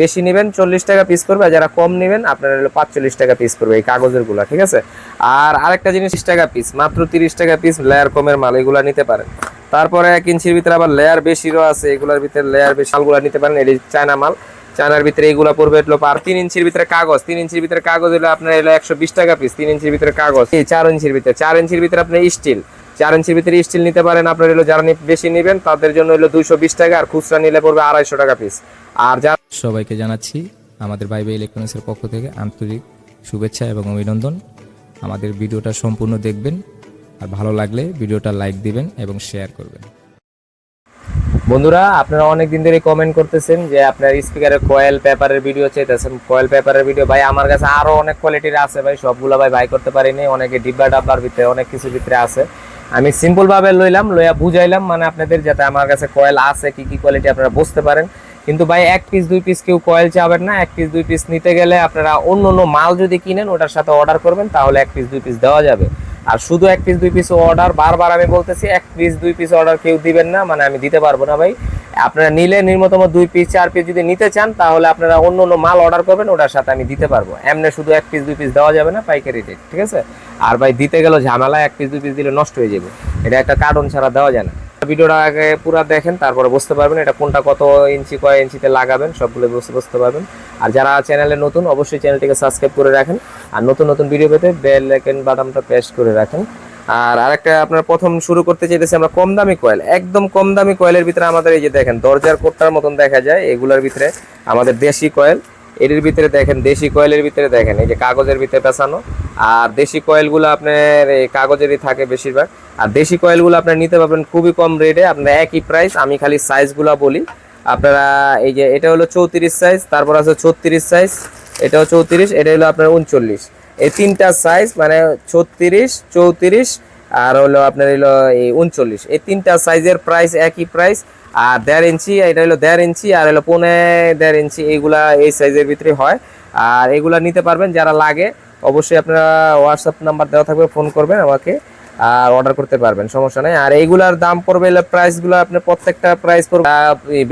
বেশি নেবেন, চল্লিশ টাকা পিস পড়বে যারা কম নেবেন, আপনার হলো পাঁচচল্লিশ টাকা পিস পড়বে এই কাগজেরগুলা ঠিক আছে? আর আরেকটা জিনিস 30 টাকা পিস মাত্র তিরিশ টাকা পিস লেয়ার কমের মাল, এগুলা নিতে পারেন। তারপরে এক ইঞ্চির ভিতরে আবার লেয়ার বেশিরও আছে, এগুলার ভিতরে লেয়ার বেশি, মালগুলা নিতে পারেন এটি চায়না মাল। চায়নার ভিতরে এগুলা পড়বে হলো আর তিন ইঞ্চির ভিতরে কাগজ, তিন ইঞ্চির ভিতরে কাগজ হলো আপনার এলো একশো বিশ টাকা পিস তিন ইঞ্চির ভিতরে কাগজ চার ইঞ্চির ভিতরে, চার ইঞ্চির ভিতরে আপনার স্টিল চার ইঞ্চির ভিতরে স্টিল নিতে পারেন। আপনার হলো যারা বেশি নেবেন তাদের জন্য হলো দুইশো বিশ টাকা আর খুচরা নিলে পড়বে আড়াইশো টাকা পিস আর যারা সবাইকে জানাচ্ছি আমাদের বাইবে ইলেকট্রনিক্সের পক্ষ থেকে আন্তরিক শুভেচ্ছা এবং অভিনন্দন। আমাদের ভিডিওটা সম্পূর্ণ দেখবেন। আর ভালো লাগলে ভিডিওটা লাইক দিবেন এবং শেয়ার করবেন। বন্ধুরা আপনারা অনেক দিন ধরে কমেন্ট করতেছেন যে আপনার স্পিকারের কয়েল পেপারের ভিডিও চাইতেছেন। কয়েল পেপারের ভিডিও ভাই আমার কাছে আরও অনেক কোয়ালিটির আছে ভাই। সবগুলো ভাই বাই করতে পারিনি। অনেকে ডিব্বা ডাব্বার ভিতরে অনেক কিছু ভিতরে আছে। আমি সিম্পলভাবে লইলাম, লইয়া বুঝাইলাম মানে আপনাদের যাতে আমার কাছে কয়েল আছে, কি কি কোয়ালিটি আপনারা বুঝতে পারেন। কিন্তু ভাই, এক পিস দুই পিস কেউ কয়েল চাবেন না, এক পিস দুই পিস নিতে গেলে আপনারা অন্য অন্য মাল যদি কিনেন, ওটার সাথে অর্ডার করবেন, তাহলে এক পিস দুই পিস দেওয়া যাবে। আর শুধু এক পিস দুই পিস অর্ডার বারবার আমি বলতেছি, এক পিস দুই পিস অর্ডার কেউ দিবেন না মানে আমি দিতে পারব না ভাই। আপনারা নিলে নিম্নতম দুই পিস চার পিস যদি নিতে চান, তাহলে আপনারা অন্য অন্য মাল অর্ডার করবেন, ওটার সাথে আমি দিতে পারব। এমনি শুধু এক পিস দুই পিস দেওয়া যাবে না, পাইকারি রেট ঠিক আছে? আর ভাই, দিতে গেলে ঝামেলা, এক পিস দুই পিস দিলে নষ্ট হয়ে যাবে। এটা একটা কার্টন ছাড়া দেওয়া যায় না। ভিডিওটা আগে পুরো দেখেন, তারপরে বুঝতে পারবেন এটা কোনটা কত ইঞ্চি, কয় ইঞ্চিতে লাগাবেন, সবগুলো বুঝতে বুঝতে পারবেন। আর যারা চ্যানেলে নতুন, অবশ্যই চ্যানেলটিকে সাবস্ক্রাইব করে রাখেন। আর নতুন নতুন ভিডিও পেতে বেল আইকন বাটনটা প্রেস করে রাখেন। আর আরেকটা আপনার প্রথম শুরু করতে চাইতেছি আমরা কম দামি কয়েল, একদম কম দামি কয়েলের ভিতরে আমাদের এই যে দেখেন, দরজার কোটটার মতন দেখা যায়, এগুলোর ভিতরে আমাদের দেশি কয়েল এর ভিতরে দেখেন, দেশি কয়েলের ভিতরে দেখেন, এই যে কাগজের ভিতরে পেঁচানো আর দেশি কয়েলগুলো আপনার এই কাগজেরই থাকে বেশিরভাগ, আর দেশি কয়েলগুলো আপনার নিতে পারবেন খুবই কম রেটে আপনার একই প্রাইস আমি খালি সাইজগুলো বলি, আপনারা এই যে এটা হলো চৌত্রিশ সাইজ তারপর আছে ছত্রিশ সাইজ এটাও চৌত্রিশ, এটা হলো আপনার উনচল্লিশ। এই তিনটা সাইজ মানে ছত্রিশ, চৌত্রিশ, আর হলো আপনার হলো এই উনচল্লিশ। এই তিনটা সাইজের প্রাইস একই প্রাইস আর দেড় ইঞ্চি, এটা হলো দেড় ইঞ্চি, আর হলো পৌনে দেড় ইঞ্চি, এইগুলা এই সাইজের ভিতরে হয়। আর এগুলা নিতে পারবেন যারা লাগে, অবশ্যই আপনারা হোয়াটসঅ্যাপ নাম্বার দেওয়া থাকবে ফোন করবেন আমাকে। আর অর্ডার করতে পারবেন, সমস্যা নেই। আর এইগুলার দাম পড়বে প্রাইসগুলো আপনার প্রত্যেকটা প্রাইস পড়বে।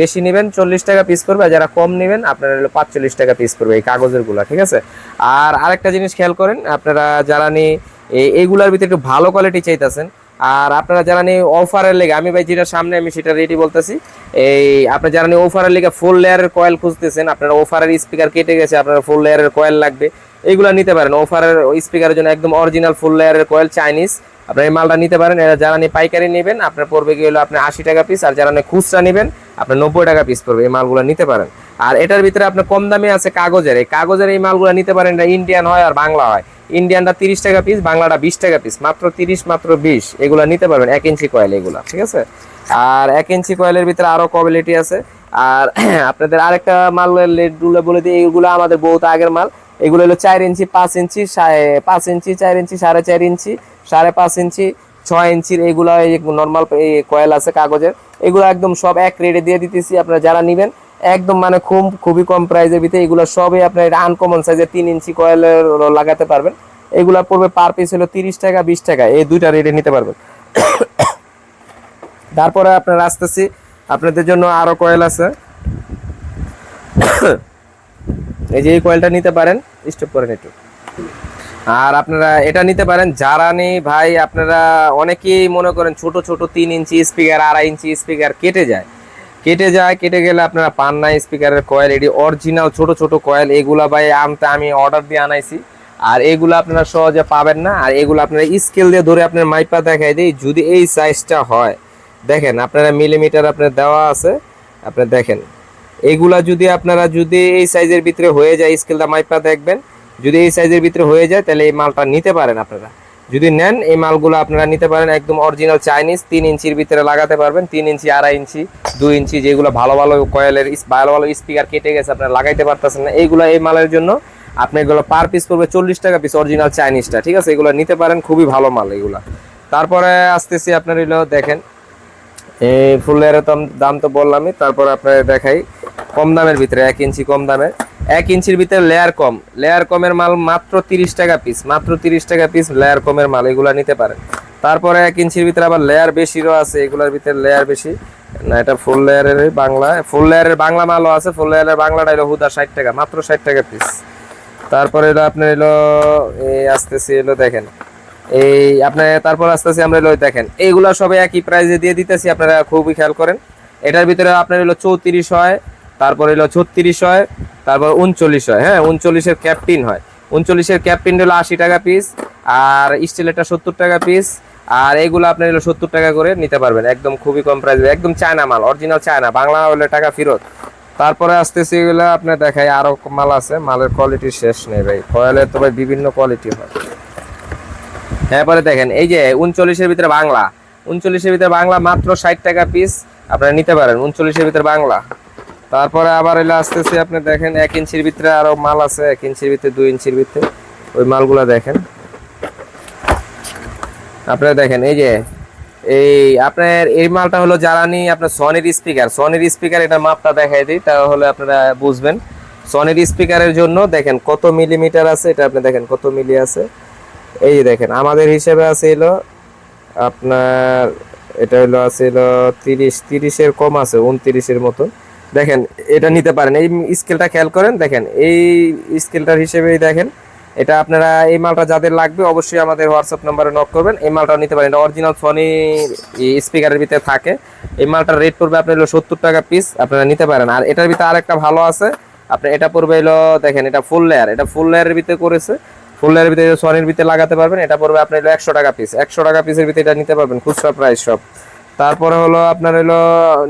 বেশি নেবেন, চল্লিশ টাকা পিস আর যারা কম নেবেন, আপনার হলো পাঁচচল্লিশ টাকা পিস পড়বে এই কাগজেরগুলা ঠিক আছে? আর আরেকটা জিনিস খেয়াল করেন, আপনারা যারা নি এইগুলার ভিতরে একটু ভালো কোয়ালিটি চাইতেছেন, আর আপনারা যারা নিয়ে অফারের লেগে, আমি ভাই যেটা সামনে আমি সেটা রেডি বলতেছি, এই আপনারা যারা নিয়ে অফারের লেগে ফুল লেয়ারের কয়েল খুঁজতেছেন, আপনারা অফারের স্পিকার কেটে গেছে, আপনারা ফুল লেয়ারের কয়েল লাগবে, এইগুলো নিতে পারেন। অফারের স্পিকারের জন্য একদম অরিজিনাল ফুল লেয়ারের কয়েল চাইনিজ আপনার এই মালটা নিতে পারেন, এরা নিয়ে পাইকারি নেবেন, আপনার পড়বে গিয়ে হলো আপনার আশি টাকা পিস আর নিয়ে খুচরা নেবেন, আপনার নব্বই টাকা পিস পড়বে, এই মালগুলো নিতে পারেন। আর এটার ভিতরে আপনার কম দামে আছে কাগজের, এই কাগজের এই মালগুলো নিতে পারেন, এটা ইন্ডিয়ান হয় আর বাংলা হয়। ইন্ডিয়ানটা তিরিশ টাকা পিস বাংলাটা বিশ টাকা পিস মাত্র তিরিশ, মাত্র বিশ, এগুলো নিতে পারবেন, এক ইঞ্চি কয়েল এগুলা, ঠিক আছে? আর এক ইঞ্চি কয়েলের ভিতরে আরও কোয়ালিটি আছে। আর আপনাদের আরেকটা মাল লেটগুলো বলে দিই এইগুলো আমাদের বহুত আগের মাল। এগুলো হলো চার ইঞ্চি, পাঁচ ইঞ্চি পাঁচ ইঞ্চি, চার ইঞ্চি, সাড়ে চার ইঞ্চি, সাড়ে পাঁচ ইঞ্চি, ছয় ইঞ্চির এইগুলো নর্মাল কয়েল আছে কাগজের। এগুলো একদম সব এক রেটে দিয়ে দিতেছি আপনারা যারা নেবেন। একদম মানে খুব, খুবই কম প্রাইসের ভিতরে এগুলো সবই আপনার আনকমন সাইজের তিন ইঞ্চি কয়েলের লাগাতে পারবেন। এগুলা পড়বে পার পিস হলো তিরিশ টাকা, বিশ টাকা, এই দুইটা রেটে নিতে পারবেন। তারপরে আপনার আসতেছি, আপনাদের জন্য আরও কয়েল আছে। এই যে এই কয়েলটা নিতে পারেন স্টপ করেন একটু। আর আপনারা এটা নিতে পারেন যারা নেই ভাই, আপনারা অনেকেই মনে করেন ছোট ছোট তিন ইঞ্চি স্পিকার আড়াই ইঞ্চি স্পিকার কেটে যায়। কেটে যায়, কেটে গেলে আপনারা পান না স্পিকারের কয়েল এটি অরিজিনাল ছোট ছোট কয়েল এগুলা ভাই আনতে আমি অর্ডার দিয়ে আনাইছি। আর এগুলো আপনারা সহজে পাবেন না, আর এগুলো আপনারা স্কেল দিয়ে ধরে আপনার মাইপা দেখাই দিই, যদি এই সাইজটা হয়। দেখেন, আপনারা মিলিমিটার আপনার দেওয়া আছে আপনি দেখেন। এগুলা যদি আপনারা যদি এই সাইজের ভিতরে হয়ে যায় স্কেলটা মাইপা দেখবেন, যদি এই সাইজের ভিতরে হয়ে যায়, তাহলে এই মালটা নিতে পারেন আপনারা। যদি নেন, এই মালগুলো আপনারা নিতে পারেন একদম অরিজিনাল চাইনিজ তিন ইঞ্চির ভিতরে লাগাতে পারবেন, তিন ইঞ্চি, আড়াই ইঞ্চি, দুই ইঞ্চি, যেগুলো ভালো ভালো কয়েলের ভালো ভালো স্পিকার কেটে গেছে, আপনারা লাগাইতে পারতেছেন না। এইগুলো এই মালের জন্য আপনি এগুলো পার পিস পড়বে চল্লিশ টাকা পিস অরিজিনাল চাইনিজটা ঠিক আছে? এগুলো নিতে পারেন, খুবই ভালো মাল এগুলো। তারপরে আসতেছি আপনার এগুলো দেখেন এই ফুলের দাম- তো বললামই, তারপর আপনার দেখাই। কম দামের ভিতরে, এক ইঞ্চি কম দামের। এক ইঞ্চির ভিতরে লেয়ার কম। লেয়ার কমের মাল মাত্র তিরিশ টাকা পিস মাত্র তিরিশ টাকা পিস লেয়ার কমের মাল, এগুলা নিতে পারেন। তারপরে এক ইঞ্চির ভিতরে আবার লেয়ার বেশিরও আছে, এগুলার ভিতরে লেয়ার বেশি। না, এটা ফুল লেয়ারের বাংলা ফুল লেয়ারের বাংলা মালও আছে ফুল লেয়ারের বাংলাটা হলো হুদা ষাট টাকা, মাত্র ষাট টাকা পিস তারপরে এলো আপনার এলো এই আসতেছি এলো দেখেন। এই আপনার তারপর আস্তে আস্তে আমরা এলো দেখেন, এইগুলা সবাই একই প্রাইজে দিয়ে দিতেছি, আপনারা খুবই খেয়াল করেন। এটার ভিতরে আপনার হলো চৌত্রিশ হয়, তারপর হলো ছত্রিশ হয়, তারপর উনচল্লিশ হয়। হ্যাঁ উনচল্লিশের ক্যাপটিন হয়। উনচল্লিশের ক্যাপটিন হলো আশি টাকা পিস আর স্টিলেরটা সত্তর টাকা পিস আর এগুলো আপনার হলো সত্তর টাকা করে নিতে পারবেন। একদম খুবই কম প্রাইস একদম চায়না মাল অরিজিনাল চায়না, বাংলা হলে টাকা ফেরত। তারপরে আসতেছি এগুলো, আপনার দেখাই আরও মাল আছে, মালের কোয়ালিটি শেষ নেই ভাই। কয়েলের তো ভাই বিভিন্ন কোয়ালিটি হয়। এরপরে দেখেন, এই যে উনচল্লিশের ভিতরে বাংলা। উনচল্লিশের ভিতরে বাংলা মাত্র ষাট টাকা পিস আপনারা নিতে পারেন, উনচল্লিশের ভিতরে বাংলা। তারপরে আবার এলে আসতেছি আপনি দেখেন, এক ইঞ্চির ভিতরে আরও মাল আছে, এক ইঞ্চির ভিতরে, দুই ইঞ্চির ভিতরে। ওই মালগুলা দেখেন। আপনারা দেখেন, এই যে, এই আপনার, এই মালটা হলো জ্বালানি, আপনার সনির স্পিকার সনির স্পিকার এটা মাপটা দেখাই দিই, তাহলে আপনারা বুঝবেন। সনির স্পিকারের জন্য দেখেন কত মিলিমিটার আছে, এটা আপনি দেখেন কত মিলি আছে। এই দেখেন, আমাদের হিসেবে আছে আপনার, এটা হলো আছে তিরিশ, তিরিশের কম আছে, উনত্রিশের মতো দেখেন, এটা নিতে পারেন, এই স্কেলটা খেয়াল করেন, দেখেন, এই স্কেলটার হিসেবেই দেখেন। এটা আপনারা এই মালটা যাদের লাগবে, অবশ্যই আমাদের হোয়াটসঅ্যাপ নাম্বারে নক করবেন। এই মালটা নিতে পারেন, এটা অরিজিনাল সনি স্পিকারের ভিতরে থাকে। এই মালটার রেট পড়বে আপনার হলো সত্তর টাকা পিস আপনারা নিতে পারেন। আর এটার ভিতরে আরেকটা ভালো আছে আপনার এটা পড়বে হলো দেখেন, এটা ফুল লেয়ার এটা ফুল লেয়ারের ভিতরে করেছে। ফুল লেয়ারের ভিতরে সনির ভিতরে লাগাতে পারবেন, এটা পড়বে আপনার হলো একশো টাকা পিস একশো টাকা পিসের ভিতরে এটা নিতে পারবেন, খুচরা প্রাইস সব। তারপরে হলো আপনার হলো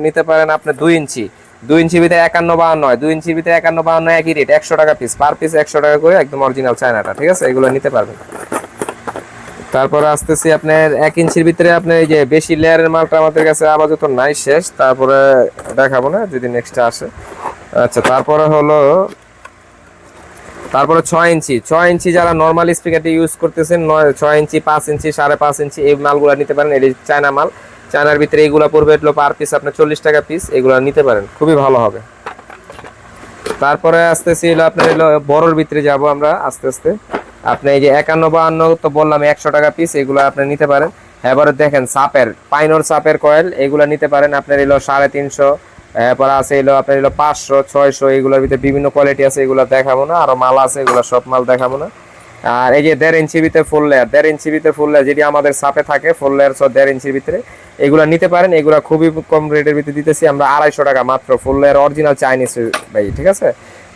নিতে পারেন আপনার দুই ইঞ্চি। দুই ইঞ্চির ভিতরে একান্ন বাহান্ন হয়। দুই ইঞ্চির ভিতরে একান্ন বাহান্ন একই রেট একশো টাকা পিস পার পিস একশো টাকা করে একদম অরিজিনাল চায়নাটা, ঠিক আছে? এগুলো নিতে পারবেন। তারপরে আসতেছি আপনার এক ইঞ্চির ভিতরে আপনার এই যে বেশি লেয়ারের মালটা আমাদের কাছে আপাতত নাই শেষ। তারপরে দেখাবো না, যদি নেক্সট আসে। আচ্ছা তারপরে হলো তারপরে ছয় ইঞ্চি ছয় ইঞ্চি যারা নর্মাল স্পিকারটি ইউজ করতেছেন, নয়, ছয় ইঞ্চি, পাঁচ ইঞ্চি, সাড়ে পাঁচ ইঞ্চি এই মালগুলো নিতে পারেন। এটি চায়না মাল। চায়নার ভিতরে এইগুলো পড়বে হলো পার পিস আপনার চল্লিশ টাকা পিস এগুলো নিতে পারেন। খুবই ভালো হবে। তারপরে আসতেছি হলো আপনার হলো বড়োর ভিতরে যাব আমরা আস্তে আস্তে। আপনি এই যে একান্ন বাহান্ন তো বললাম একশো টাকা পিস এগুলো আপনি নিতে পারেন। এবারে দেখেন সাপের, পাইনোর সাপের কয়েল এগুলো নিতে পারেন। আপনার এলো সাড়ে তিনশো এরপর আছে এলো, আপনার এলো পাঁচশো, ছয়শো, এগুলোর ভিতরে বিভিন্ন কোয়ালিটি আছে, এগুলো দেখাবো না। আরও মাল আছে, এগুলো সব মাল দেখাবো না। আর এই যে দেড় ইঞ্চি ভিতরে ফুল লেয়ার দেড় ইঞ্চি ভিতরে ফুল লেয়ার যেটি আমাদের সাপে থাকে ফুল লেয়ার সব দেড় ইঞ্চির ভিতরে, এগুলো নিতে পারেন। এগুলো খুবই কম রেটের ভিতরে দিতেছি আমরা আড়াইশো টাকা মাত্র ফুল লেয়ার অরিজিনাল চাইনিজ ভাই, ঠিক আছে?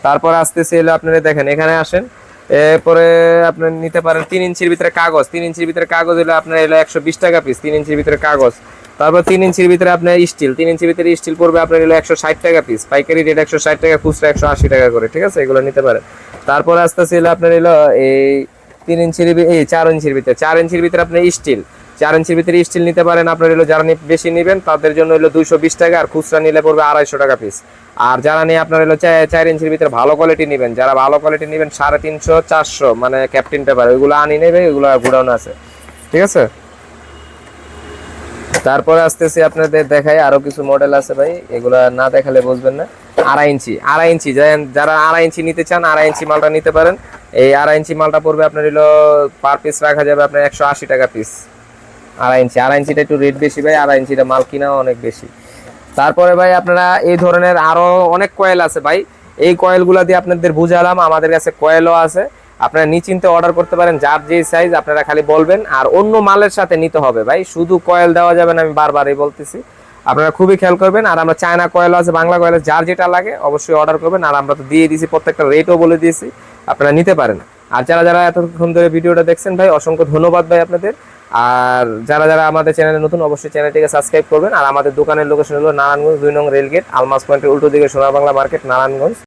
তারপর আসতেছি এলো, আপনারা দেখেন, এখানে আসেন। এরপরে আপনার নিতে পারেন তিন ইঞ্চির ভিতরে কাগজ। তিন ইঞ্চির ভিতরে কাগজ হলে আপনার এলো একশো বিশ টাকা পিস তিন ইঞ্চির ভিতরে কাগজ। তারপর তিন ইঞ্চির ভিতরে আপনার স্টিল তিন ইঞ্চির ভিতরে স্টিল পড়বে আপনার এলো একশো ষাট টাকা পিস পাইকারি রেট একশো ষাট টাকা, খুচরা একশো আশি টাকা করে, ঠিক আছে? এগুলো নিতে পারেন। তারপর আস্তে আস্তে এলো আপনার এলো এই তিন ইঞ্চির এই চার ইঞ্চির ভিতরে, চার ইঞ্চির ভিতরে আপনার স্টিল চার ইঞ্চির ভিতরে স্টিল নিতে পারেন। আপনার এলো যারা বেশি নেবেন, তাদের জন্য হলো দুইশো বিশ টাকা আর খুচরা নিলে পড়বে আড়াইশো টাকা পিস আর যারা নিয়ে আপনার চা- চার ইঞ্চির ভিতরে ভালো কোয়ালিটি নেবেন, যারা ভালো কোয়ালিটি নেবেন, সাড়ে তিনশো, চারশো মানে ক্যাপ্টেন পেপার ওইগুলো আনি নেবে, ওইগুলো গুডাউন আছে। ঠিক আছে? তারপরে আসতেছি আপনাদের দেখাই, আরও কিছু মডেল আছে ভাই, এগুলা না দেখালে বুঝবেন না। আড়াই ইঞ্চি আড়াই ইঞ্চি, যারা- যারা আড়াই ইঞ্চি নিতে চান, আড়াই ইঞ্চি মালটা নিতে পারেন। এই আড়াই ইঞ্চি মালটা পড়বে আপনার হলো পার পিস রাখা যাবে আপনার একশো আশি টাকা পিস আড়াই ইঞ্চি, আড়াই ইঞ্চিটা একটু রেট বেশি ভাই, আড়াই ইঞ্চিটা মাল কিনা অনেক বেশি। তারপরে ভাই আপনারা এই ধরনের আরও অনেক কয়েল আছে ভাই। এই কয়েলগুলো দিয়ে আপনাদের বুঝালাম, আমাদের কাছে কয়েলও আছে। আপনারা নিশ্চিন্তে অর্ডার করতে পারেন, যার যে সাইজ আপনারা খালি বলবেন, আর অন্য মালের সাথে নিতে হবে ভাই। শুধু কয়েল দেওয়া যাবে না, আমি বারবারই বলতেছি। আপনারা খুবই খেয়াল করবেন, আর আমরা চায়না কয়েল আছে, বাংলা কয়েল যার যেটা লাগে অবশ্যই অর্ডার করবেন। আর আমরা তো দিয়ে দিয়েছি, প্রত্যেকটা রেটও বলে দিয়েছি, আপনারা নিতে পারেন। আর যারা যারা এতক্ষণ ধরে ভিডিওটা দেখছেন ভাই, অসংখ্য ধন্যবাদ ভাই আপনাদের। আর যারা যারা আমাদের চ্যানেলে নতুন, অবশ্যই চ্যানেলটিকে সাবস্ক্রাইব করবেন। আর আমাদের দোকানের লোকেশন হলো নারায়ণগঞ্জ দুই নং রেলগেট, আলমাস পয়েন্টের উল্টো দিকে সোনার বাংলা মার্কেট, নারায়ণগঞ্জ।